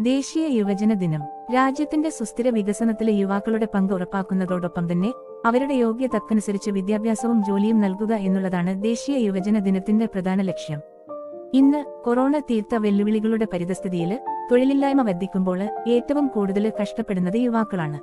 ദേശീയ യുവജന ദിനം. രാജ്യത്തിന്റെ സുസ്ഥിര വികസനത്തിലെ യുവാക്കളുടെ പങ്ക് ഉറപ്പാക്കുന്നതോടൊപ്പം തന്നെ അവരുടെ യോഗ്യതക്കനുസരിച്ച് വിദ്യാഭ്യാസവും ജോലിയും നൽകുക എന്നുള്ളതാണ് ദേശീയ യുവജന ദിനത്തിന്റെ പ്രധാന ലക്ഷ്യം. ഇന്ന് കൊറോണ തീർത്ത വെല്ലുവിളികളുടെ പരിതസ്ഥിതിയിൽ തൊഴിലില്ലായ്മ വർദ്ധിക്കുമ്പോൾ ഏറ്റവും കൂടുതൽ കഷ്ടപ്പെടുന്നത് യുവാക്കളാണ്.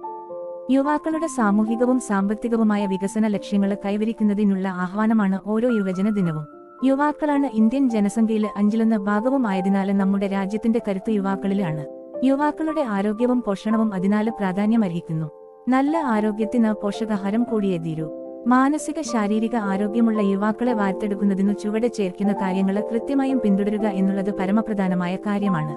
യുവാക്കളുടെ സാമൂഹികവും സാമ്പത്തികവുമായ വികസന ലക്ഷ്യങ്ങൾ കൈവരിക്കുന്നതിനുള്ള ആഹ്വാനമാണ് ഓരോ യുവജന ദിനവും. യുവാക്കളാണ് ഇന്ത്യൻ ജനസംഖ്യയിൽ അഞ്ചിലൊന്ന് ഭാഗവുമായതിനാൽ നമ്മുടെ രാജ്യത്തിന്റെ കരുത്ത് യുവാക്കളിലാണ്. യുവാക്കളുടെ ആരോഗ്യവും പോഷണവും അതിനാല് പ്രാധാന്യമർഹിക്കുന്നു. നല്ല ആരോഗ്യത്തിന് പോഷകാഹാരം കൂടിയേ തീരൂ. മാനസിക ശാരീരിക ആരോഗ്യമുള്ള യുവാക്കളെ വാർത്തെടുക്കുന്നതിനു ചുവടെ ചേർക്കുന്ന കാര്യങ്ങൾ കൃത്യമായും പിന്തുടരുക എന്നുള്ളത് പരമപ്രധാനമായ കാര്യമാണ്.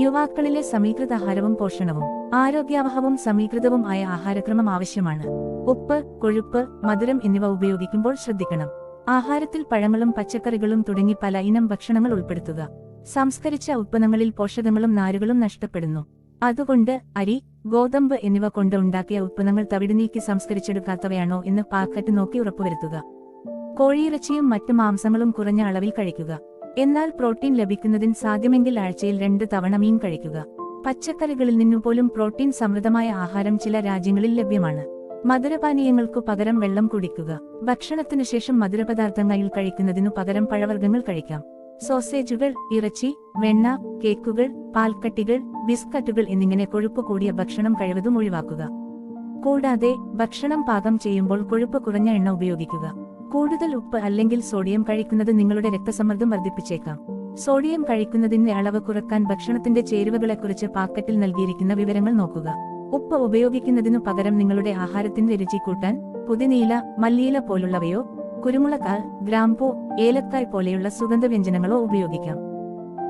യുവാക്കളിലെ സമീകൃത ആഹാരവും പോഷണവും ആരോഗ്യാവഹവും സമീകൃതവും ആയ ആഹാരക്രമം ആവശ്യമാണ്. ഉപ്പ് കൊഴുപ്പ് മധുരം എന്നിവ ഉപയോഗിക്കുമ്പോൾ ശ്രദ്ധിക്കണം. ആഹാരത്തിൽ പഴങ്ങളും പച്ചക്കറികളും തുടങ്ങി പല ഇനം ഭക്ഷണങ്ങൾ ഉൾപ്പെടുത്തുക. സംസ്കരിച്ച ഉൽപ്പന്നങ്ങളിൽ പോഷകങ്ങളും നാരുകളും നഷ്ടപ്പെടുന്നു. അതുകൊണ്ട് അരി ഗോതമ്പ് എന്നിവ കൊണ്ട് ഉണ്ടാക്കിയ ഉൽപ്പന്നങ്ങൾ തവിട് നീക്കി സംസ്കരിച്ചെടുക്കാത്തവയാണോ എന്ന് പാക്കറ്റ് നോക്കി ഉറപ്പുവരുത്തുക. കോഴിയിറച്ചിയും മറ്റു മാംസങ്ങളും കുറഞ്ഞ അളവിൽ കഴിക്കുക. എന്നാൽ പ്രോട്ടീൻ ലഭിക്കുന്നതിന് സാധ്യമെങ്കിൽ ആഴ്ചയിൽ രണ്ട് തവണ മീൻ കഴിക്കുക. പച്ചക്കറികളിൽ നിന്നുപോലും പ്രോട്ടീൻ സമൃദ്ധമായ ആഹാരം ചില രാജ്യങ്ങളിൽ ലഭ്യമാണ്. മധുരപാനീയങ്ങൾക്കു പകരം വെള്ളം കുടിക്കുക. ഭക്ഷണത്തിനു ശേഷം മധുരപദാർത്ഥങ്ങളിൽ കഴിക്കുന്നതിനു പകരം പഴവർഗങ്ങൾ കഴിക്കാം. സോസേജുകൾ ഇറച്ചി വെണ്ണ കേക്കുകൾ പാൽക്കട്ടികൾ ബിസ്ക്കറ്റുകൾ എന്നിങ്ങനെ കൊഴുപ്പ് കൂടിയ ഭക്ഷണം കഴിവതും ഒഴിവാക്കുക. കൂടാതെ ഭക്ഷണം പാകം ചെയ്യുമ്പോൾ കൊഴുപ്പ് കുറഞ്ഞ എണ്ണ ഉപയോഗിക്കുക. കൂടുതൽ ഉപ്പ് അല്ലെങ്കിൽ സോഡിയം കഴിക്കുന്നത് നിങ്ങളുടെ രക്തസമ്മർദ്ദം വർദ്ധിപ്പിച്ചേക്കാം. സോഡിയം കഴിക്കുന്നതിന്റെ അളവ് കുറയ്ക്കാൻ ഭക്ഷണത്തിന്റെ ചേരുവകളെക്കുറിച്ച് പാക്കറ്റിൽ നൽകിയിരിക്കുന്ന വിവരങ്ങൾ നോക്കുക. ഉപ്പ് ഉപയോഗിക്കുന്നതിനു പകരം നിങ്ങളുടെ ആഹാരത്തിന്റെ രുചി കൂട്ടാൻ പുതിനീല മല്ലിയില പോലുള്ളവയോ കുരുമുളകാൽ ഗ്രാമ്പോ ഏലക്കായ് പോലെയുള്ള സുഗന്ധവ്യഞ്ജനങ്ങളോ ഉപയോഗിക്കാം.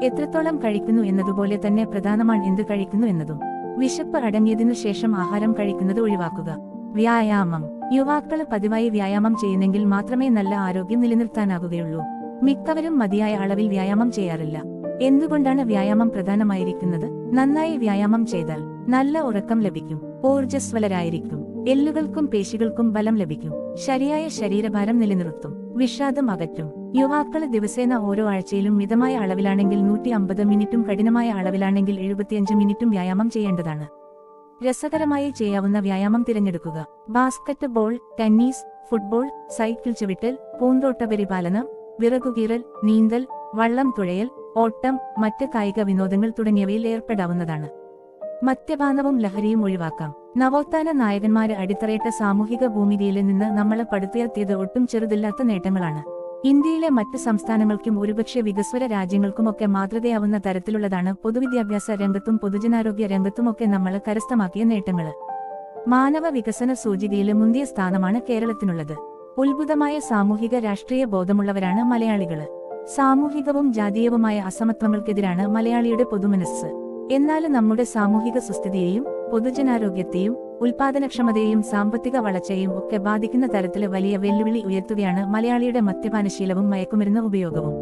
എത്രത്തോളം കഴിക്കുന്നു എന്നതുപോലെ തന്നെ പ്രധാനമാണ് എന്ത് കഴിക്കുന്നു എന്നതും. വിശപ്പ് അടങ്ങിയതിനു ശേഷം ആഹാരം കഴിക്കുന്നത് ഒഴിവാക്കുക. വ്യായാമം. യുവാക്കൾ പതിവായി വ്യായാമം ചെയ്യുന്നെങ്കിൽ മാത്രമേ നല്ല ആരോഗ്യം നിലനിർത്താനാകുകയുള്ളൂ. മിക്കവരും മതിയായ അളവിൽ വ്യായാമം ചെയ്യാറില്ല. എന്തുകൊണ്ടാണ് വ്യായാമം പ്രധാനമായിരിക്കുന്നത്? നന്നായി വ്യായാമം ചെയ്താൽ നല്ല ഉറക്കം ലഭിക്കും ഊർജസ്വലരായിരിക്കും എല്ലുകൾക്കും പേശികൾക്കും ബലം ലഭിക്കും ശരിയായ ശരീരഭാരം നിലനിർത്തും വിഷാദം അകറ്റും. യുവാക്കൾ ദിവസേന ഓരോ ആഴ്ചയിലും മിതമായ അളവിലാണെങ്കിൽ നൂറ്റി അമ്പത് മിനിറ്റും കഠിനമായ അളവിലാണെങ്കിൽ എഴുപത്തിയഞ്ച് മിനിറ്റും വ്യായാമം ചെയ്യേണ്ടതാണ്. രസകരമായി ചെയ്യാവുന്ന വ്യായാമം തിരഞ്ഞെടുക്കുക. Basketball tennis football cycle ചുവിട്ടൽ പൂന്തോട്ട പരിപാലനം വിറകുകീറൽ നീന്തൽ വള്ളം തുഴയൽ ഓട്ടം മറ്റ് കായിക വിനോദങ്ങൾ തുടങ്ങിയവയിൽ ഏർപ്പെടാവുന്നതാണ്. മദ്യപാനവും ലഹരിയും ഒഴിവാക്കാം. നവോത്ഥാന നായകന്മാര് അടിത്തറയിട്ട സാമൂഹിക ഭൂമികയിൽ നിന്ന് നമ്മളെ പടുത്തുയർത്തിയത് ഒട്ടും ചെറുതില്ലാത്ത നേട്ടങ്ങളാണ്. ഇന്ത്യയിലെ മറ്റ് സംസ്ഥാനങ്ങൾക്കും ഒരുപക്ഷെ വികസ്വര രാജ്യങ്ങൾക്കുമൊക്കെ മാതൃകയാവുന്ന തരത്തിലുള്ളതാണ് പൊതുവിദ്യാഭ്യാസ രംഗത്തും പൊതുജനാരോഗ്യ രംഗത്തുമൊക്കെ നമ്മൾ കരസ്ഥമാക്കിയ നേട്ടങ്ങൾ മാനവ വികസന സൂചികയിലെ മുന്തിയ സ്ഥാനമാണ് കേരളത്തിനുള്ളത്. ഉത്ഭുതമായ സാമൂഹിക രാഷ്ട്രീയ ബോധമുള്ളവരാണ് മലയാളികൾ സാമൂഹികവും ജാതീയവുമായ അസമത്വങ്ങൾക്കെതിരാണ് മലയാളിയുടെ പൊതുമനസ്സ്. എന്നാൽ നമ്മുടെ സാമൂഹിക സുസ്ഥിതിയെയും പൊതുജനാരോഗ്യത്തെയും ഉൽപാദനക്ഷമതയെയും സാമ്പത്തിക വളർച്ചയെയും ഒക്കെ ബാധിക്കുന്ന തരത്തിൽ വലിയ വെല്ലുവിളി ഉയർത്തുകയാണ് മലയാളിയുടെ മദ്യപാനശീലവും മയക്കുമരുന്ന് ഉപയോഗവും.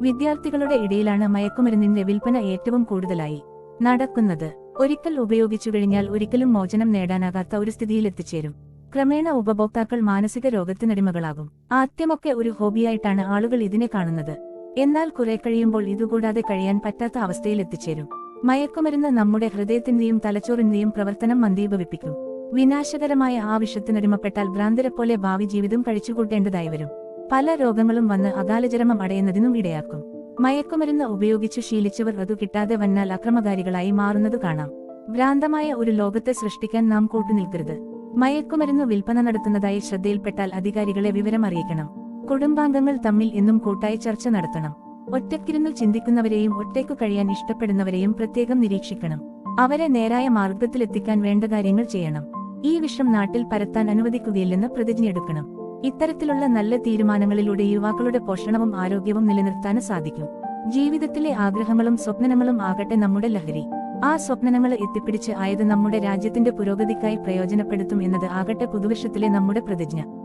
വിദ്യാർത്ഥികളുടെ ഇടയിലാണ് മയക്കുമരുന്നിന്റെ വിൽപ്പന ഏറ്റവും കൂടുതലായി നടക്കുന്നത്. ഒരിക്കൽ ഉപയോഗിച്ചു കഴിഞ്ഞാൽ ഒരിക്കലും മോചനം നേടാനാകാത്ത ഒരു സ്ഥിതിയിലെത്തിച്ചേരും ക്രമേണ ഉപഭോക്താക്കൾ മാനസിക രോഗത്തിനടിമകളാകും. ആദ്യമൊക്കെ ഒരു ഹോബിയായിട്ടാണ് ആളുകൾ ഇതിനെ കാണുന്നത്. എന്നാൽ കുറെ കഴിയുമ്പോൾ ഇതുകൂടാതെ കഴിയാൻ പറ്റാത്ത അവസ്ഥയിലെത്തിച്ചേരും മയക്കുമരുന്ന് നമ്മുടെ ഹൃദയത്തിന്റെയും തലച്ചോറിന്റെയും പ്രവർത്തനം മന്ദീഭവിപ്പിക്കും വിനാശകരമായ ആ ഭ്രാന്തരെ പോലെ ഭാവി ജീവിതം കഴിച്ചുകൂട്ടേണ്ടതായി വരും. പല രോഗങ്ങളും വന്ന് അകാലചരമം അടയുന്നതിനും ഇടയാക്കും. മയക്കുമരുന്ന് ഉപയോഗിച്ചു ശീലിച്ചവർ അതു കിട്ടാതെ വന്നാൽ അക്രമകാരികളായി മാറുന്നത് കാണാം. ഭ്രാന്തമായ ഒരു ലോകത്തെ സൃഷ്ടിക്കാൻ നാം കൂട്ടുനിൽക്കരുത് മയക്കുമരുന്ന് വിൽപ്പന നടത്തുന്നതായി ശ്രദ്ധയിൽപ്പെട്ടാൽ അധികാരികളെ വിവരം അറിയിക്കണം കുടുംബാംഗങ്ങൾ തമ്മിൽ എന്നും കൂട്ടായി ചർച്ച നടത്തണം. ഒറ്റക്കിരുന്നു ചിന്തിക്കുന്നവരെയും ഒറ്റയ്ക്കു കഴിയാൻ ഇഷ്ടപ്പെടുന്നവരെയും പ്രത്യേകം നിരീക്ഷിക്കണം. അവരെ നേരായ മാർഗത്തിലെത്തിക്കാൻ വേണ്ട കാര്യങ്ങൾ ചെയ്യണം. ഈ വിഷം നാട്ടിൽ പരത്താൻ അനുവദിക്കുകയില്ലെന്ന് പ്രതിജ്ഞയെടുക്കണം. ഇത്തരത്തിലുള്ള നല്ല തീരുമാനങ്ങളിലൂടെ യുവാക്കളുടെ പോഷണവും ആരോഗ്യവും നിലനിർത്താൻ സാധിക്കും. ജീവിതത്തിലെ ആഗ്രഹങ്ങളും സ്വപ്നങ്ങളും ആകട്ടെ നമ്മുടെ ലഹരി. ആ സ്വപ്നങ്ങൾ എത്തിപ്പിടിച്ച് ആയത് നമ്മുടെ രാജ്യത്തിന്റെ പുരോഗതിക്കായി പ്രയോജനപ്പെടുത്തും എന്നത് ആകട്ടെ പുതുവർഷത്തിലെ നമ്മുടെ പ്രതിജ്ഞ.